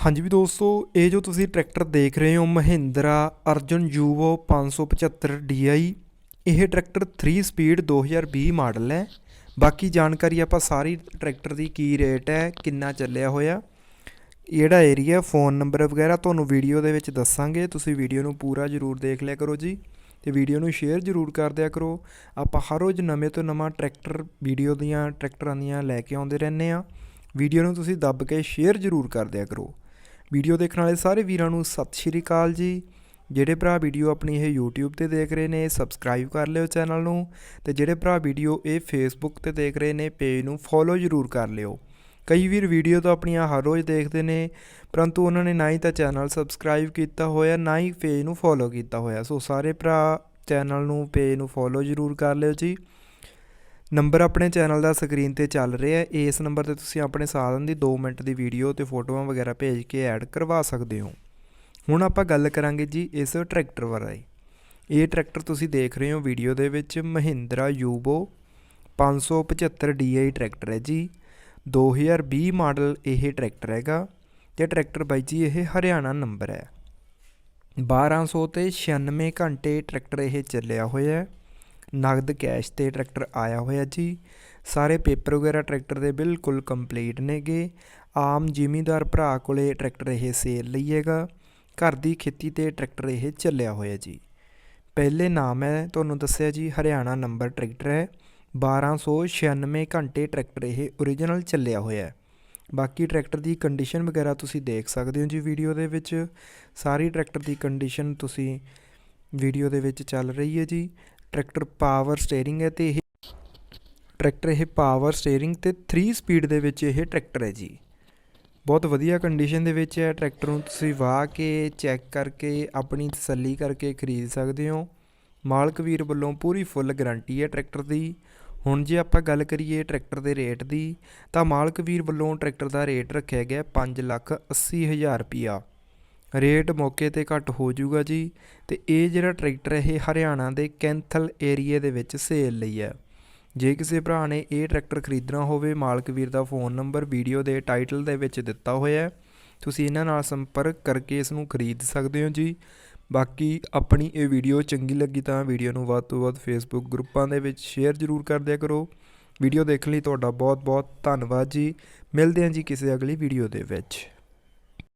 ਹਾਂਜੀ ਵੀ ਦੋਸਤੋ, ਇਹ ਜੋ ਤੁਸੀਂ ਟਰੈਕਟਰ ਦੇਖ ਰਹੇ ਹੋ, ਮਹਿੰਦਰਾ ਅਰਜਨ ਯੂਵੋ 575 DI ਇਹ ਟਰੈਕਟਰ 3 ਸਪੀਡ 2020 ਮਾਡਲ ਹੈ। ਬਾਕੀ ਜਾਣਕਾਰੀ ਆਪਾਂ ਸਾਰੀ ਟਰੈਕਟਰ ਦੀ ਕੀ ਰੇਟ ਹੈ, ਕਿੰਨਾ ਚੱਲਿਆ ਹੋਇਆ ਜਿਹੜਾ ਏਰੀਆ ਫੋਨ ਨੰਬਰ ਵਗੈਰਾ ਤੁਹਾਨੂੰ ਵੀਡੀਓ ਦੇ ਵਿੱਚ ਦੱਸਾਂਗੇ। ਤੁਸੀਂ ਵੀਡੀਓ ਨੂੰ ਪੂਰਾ ਜ਼ਰੂਰ ਦੇਖ ਲਿਆ ਕਰੋ ਜੀ ਤੇ ਵੀਡੀਓ ਨੂੰ ਸ਼ੇਅਰ ਜ਼ਰੂਰ ਕਰ ਦਿਆ ਕਰੋ। ਆਪਾਂ ਹਰ ਰੋਜ਼ ਨਵੇਂ ਤੋਂ ਨਵਾਂ ਟਰੈਕਟਰ ਵੀਡੀਓ ਦੀਆਂ ਟਰੈਕਟਰਾਂ ਦੀਆਂ ਲੈ ਕੇ ਆਉਂਦੇ ਰਹਿੰਦੇ ਆ ਵੀਡੀਓ ਨੂੰ ਤੁਸੀਂ ਦੱਬ ਕੇ ਸ਼ੇਅਰ ਜ਼ਰੂਰ ਕਰ ਦਿਆ ਕਰੋ। ਵੀਡੀਓ ਦੇਖਣ ਵਾਲੇ ਸਾਰੇ ਵੀਰਾਂ ਨੂੰ ਸਤਿ ਸ਼੍ਰੀ ਅਕਾਲ ਜੀ। ਜਿਹੜੇ ਭਰਾ ਵੀਡੀਓ ਆਪਣੀ ਇਹ YouTube ਤੇ ਦੇਖ ਰਹੇ ਨੇ ਸਬਸਕ੍ਰਾਈਬ ਕਰ ਲਿਓ ਚੈਨਲ ਨੂੰ ਤੇ ਜਿਹੜੇ ਭਰਾ ਵੀਡੀਓ ਇਹ Facebook ਤੇ ਦੇਖ ਰਹੇ ਨੇ ਪੇਜ ਨੂੰ ਫੋਲੋ ਜ਼ਰੂਰ ਕਰ ਲਿਓ। ਕਈ ਵੀਰ ਵੀਡੀਓ ਤਾਂ ਆਪਣੀਆਂ ਹਰ ਰੋਜ਼ ਦੇਖਦੇ ਨੇ, ਪਰੰਤੂ ਉਹਨਾਂ ਨੇ ਨਾ ਹੀ ਤਾਂ ਚੈਨਲ ਸਬਸਕ੍ਰਾਈਬ ਕੀਤਾ ਹੋਇਆ, ਨਾ ਹੀ ਪੇਜ ਨੂੰ ਫੋਲੋ ਕੀਤਾ ਹੋਇਆ। ਸੋ ਸਾਰੇ ਭਰਾ ਚੈਨਲ ਨੂੰ ਪੇਜ ਨੂੰ ਫੋਲੋ ਜ਼ਰੂਰ ਕਰ ਲਿਓ ਜੀ। ਨੰਬਰ ਆਪਣੇ ਚੈਨਲ ਦਾ ਸਕਰੀਨ ਤੇ ਚੱਲ ਰਿਹਾ ਹੈ। ਇਸ ਨੰਬਰ ਤੇ ਤੁਸੀਂ ਆਪਣੇ ਸਾਧਨ ਦੀ 2 ਮਿੰਟ ਦੀ ਵੀਡੀਓ ਤੇ ਫੋਟੋਆਂ ਵਗੈਰਾ ਭੇਜ ਕੇ ਐਡ ਕਰਵਾ ਸਕਦੇ ਹੋ। ਹੁਣ ਆਪਾਂ ਗੱਲ ਕਰਾਂਗੇ ਜੀ ਇਸ ਟਰੈਕਟਰ ਬਾਰੇ। ਇਹ ਟਰੈਕਟਰ ਤੁਸੀਂ ਦੇਖ ਰਹੇ ਹੋ ਵੀਡੀਓ ਦੇ ਵਿੱਚ ਮਹਿੰਦਰਾ ਯੂਬੋ 575 DI ਟਰੈਕਟਰ ਹੈ ਜੀ। 2020 ਮਾਡਲ ਇਹ ਟਰੈਕਟਰ ਹੈਗਾ ਤੇ ਟਰੈਕਟਰ ਬਾਈ ਜੀ ਇਹ ਹਰਿਆਣਾ ਨੰਬਰ ਹੈ। 1200 ਤੇ 96 ਘੰਟੇ ਟਰੈਕਟਰ ਇਹ ਚੱਲਿਆ ਹੋਇਆ ਹੈ। ਨਗਦ ਕੈਸ਼ ਤੇ ਟਰੈਕਟਰ ਆਇਆ ਹੋਇਆ ਜੀ। ਸਾਰੇ ਪੇਪਰ ਵਗੈਰਾ ਟਰੈਕਟਰ ਦੇ ਬਿਲਕੁਲ ਕੰਪਲੀਟ ਨੇਗੇ। ਆਮ ਜ਼ਿਮੀਂਦਾਰ ਭਰਾ ਕੋਲੇ ਟਰੈਕਟਰ ਇਹ ਸੇਲ ਲਈ ਹੈਗਾ। ਘਰ ਦੀ ਖੇਤੀ ਤੇ ਟਰੈਕਟਰ ਇਹ ਚੱਲਿਆ ਹੋਇਆ ਜੀ। ਪਹਿਲੇ ਨਾਮ ਹੈ ਤੁਹਾਨੂੰ ਦੱਸਿਆ ਜੀ, ਹਰਿਆਣਾ ਨੰਬਰ ਟਰੈਕਟਰ ਹੈ। 1296 ਘੰਟੇ ਟਰੈਕਟਰ ਇਹ ਓਰੀਜਨਲ ਚੱਲਿਆ ਹੋਇਆ ਹੈ। ਬਾਕੀ ਟਰੈਕਟਰ ਦੀ ਕੰਡੀਸ਼ਨ ਵਗੈਰਾ ਤੁਸੀਂ ਦੇਖ ਸਕਦੇ ਹੋ ਜੀ ਵੀਡੀਓ ਦੇ ਵਿੱਚ। ਸਾਰੀ ਟਰੈਕਟਰ ਦੀ ਕੰਡੀਸ਼ਨ ਤੁਸੀਂ ਵੀਡੀਓ ਦੇ ਵਿੱਚ ਚੱਲ ਰਹੀ ਹੈ ਜੀ। ਟਰੈਕਟਰ ਪਾਵਰ ਸਟੀਅਰਿੰਗ ਹੈ ਤੇ ਇਹ ਟਰੈਕਟਰ ਇਹ ਪਾਵਰ ਸਟੀਅਰਿੰਗ ਤੇ 3 ਸਪੀਡ ਦੇ ਵਿੱਚ ਇਹ ਟਰੈਕਟਰ ਹੈ ਜੀ। ਬਹੁਤ ਵਧੀਆ ਕੰਡੀਸ਼ਨ ਦੇ ਵਿੱਚ ਹੈ ਟਰੈਕਟਰ ਨੂੰ ਤੁਸੀਂ ਵਾਹ ਕੇ ਚੈੱਕ ਕਰਕੇ, ਆਪਣੀ ਤਸੱਲੀ ਕਰਕੇ ਖਰੀਦ ਸਕਦੇ ਹੋ। ਮਾਲਕ ਵੀਰ ਵੱਲੋਂ ਪੂਰੀ ਫੁੱਲ ਗਾਰੰਟੀ ਹੈ ਟਰੈਕਟਰ ਦੀ। ਹੁਣ ਜੇ ਆਪਾਂ ਗੱਲ ਕਰੀਏ ਟਰੈਕਟਰ ਦੇ ਰੇਟ ਦੀ, ਤਾਂ ਮਾਲਕ ਵੀਰ ਵੱਲੋਂ ਟਰੈਕਟਰ ਦਾ ਰੇਟ ਰੱਖਿਆ ਗਿਆ 5 ਲੱਖ 80 ਹਜ਼ਾਰ ਰੁਪਿਆ ਰੇਟ ਮੌਕੇ ਤੇ ਘੱਟ ਹੋ ਜਾਊਗਾ ਜੀ। ਅਤੇ ਇਹ ਜਿਹੜਾ ਟਰੈਕਟਰ ਇਹ ਹਰਿਆਣਾ ਦੇ ਕੈਂਥਲ ਏਰੀਏ ਦੇ ਵਿੱਚ ਸੇਲ ਲਈ ਹੈ। ਜੇ ਕਿਸੇ ਭਰਾ ਨੇ ਇਹ ਟਰੈਕਟਰ ਖਰੀਦਣਾ ਹੋਵੇ, ਮਾਲਕ ਵੀਰ ਦਾ ਫੋਨ ਨੰਬਰ, ਵੀਡੀਓ ਦੇ ਟਾਈਟਲ ਦੇ ਵਿੱਚ ਦਿੱਤਾ ਹੋਇਆ ਹੈ। ਤੁਸੀਂ ਇਹਨਾਂ ਨਾਲ ਸੰਪਰਕ ਕਰਕੇ ਇਸ ਨੂੰ ਖਰੀਦ ਸਕਦੇ ਹੋ ਜੀ। ਬਾਕੀ ਆਪਣੀ ਇਹ ਵੀਡੀਓ ਚੰਗੀ ਲੱਗੀ ਤਾਂ ਵੀਡੀਓ ਨੂੰ ਵੱਧ ਤੋਂ ਵੱਧ ਫੇਸਬੁੱਕ ਗਰੁੱਪਾਂ ਦੇ ਵਿੱਚ ਸ਼ੇਅਰ ਜ਼ਰੂਰ ਕਰ ਦਿਆ ਕਰੋ। ਵੀਡੀਓ ਦੇਖਣ ਲਈ ਤੁਹਾਡਾ ਬਹੁਤ ਬਹੁਤ ਧੰਨਵਾਦ ਜੀ। ਮਿਲਦੇ ਹਾਂ ਜੀ ਕਿਸੇ ਅਗਲੀ ਵੀਡੀਓ ਦੇ ਵਿੱਚ।